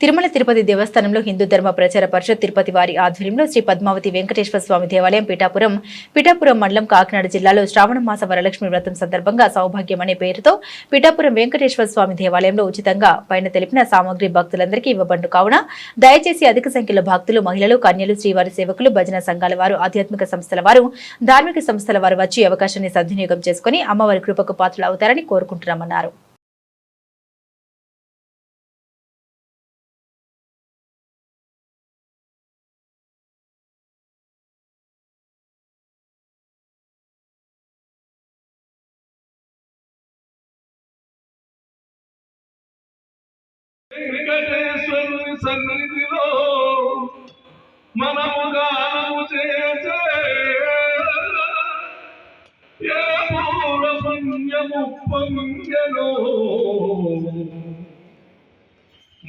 తిరుమల తిరుపతి దేవస్థానంలో హిందూ ధర్మ ప్రచార పరిషత్ తిరుపతి వారి ఆధ్వర్యంలో శ్రీ పద్మావతి వెంకటేశ్వర స్వామి దేవాలయం పిఠాపురం పిఠాపురం మండలం కాకినాడ జిల్లాలో శ్రావణ మాస వరలక్ష్మి వ్రతం సందర్భంగా సౌభాగ్యం అనే పేరుతో పిఠాపురం వెంకటేశ్వర స్వామి దేవాలయంలో ఉచితంగా పైన తెలిపిన సామగ్రి భక్తులందరికీ ఇవ్వబండు కావున దయచేసి అధిక సంఖ్యలో భక్తులు మహిళలు కన్యలు శ్రీవారి సేవకులు భజన సంఘాల వారు ఆధ్యాత్మిక సంస్థల వారు ధార్మిక సంస్థల వారు వచ్చి అవకాశాన్ని సద్వినియోగం చేసుకుని అమ్మవారి కృపకు పాత్రలు అవుతారని కోరుకుంటున్నామన్నారు. వెంకటేశ్వరుని సన్నిధిలో మనము గానము చేసే ఏ పూర్వ పుణ్యము పొంగెనో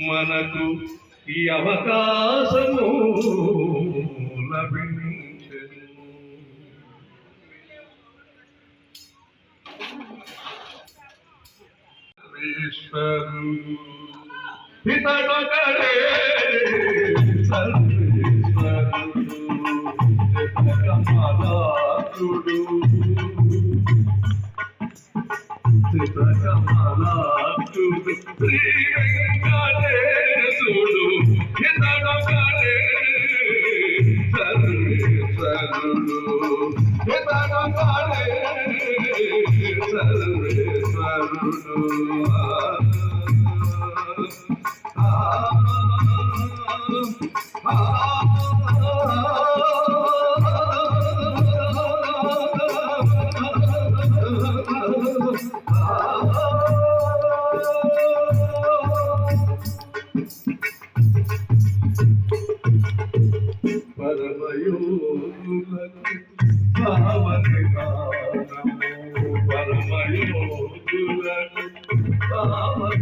మనకు ఈ అవకాశము లభించను. ఈశ్వరుడు ఇతడొకడే సర్వేశ్వరుడు జగన్మాతాతుడు చితకమలాతుడు శ్రీ వెంకటేశుడు ఇతడొకడే సర్వేశ్వరుడు ఇతడొకడే సర్వేశ్వరుడు. పరమయోగులను పరమయోగులను దానము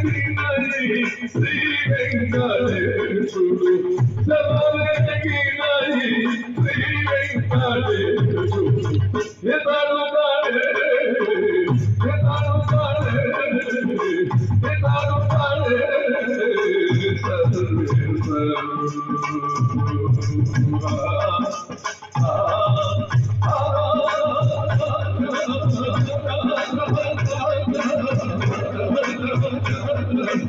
Oh, mình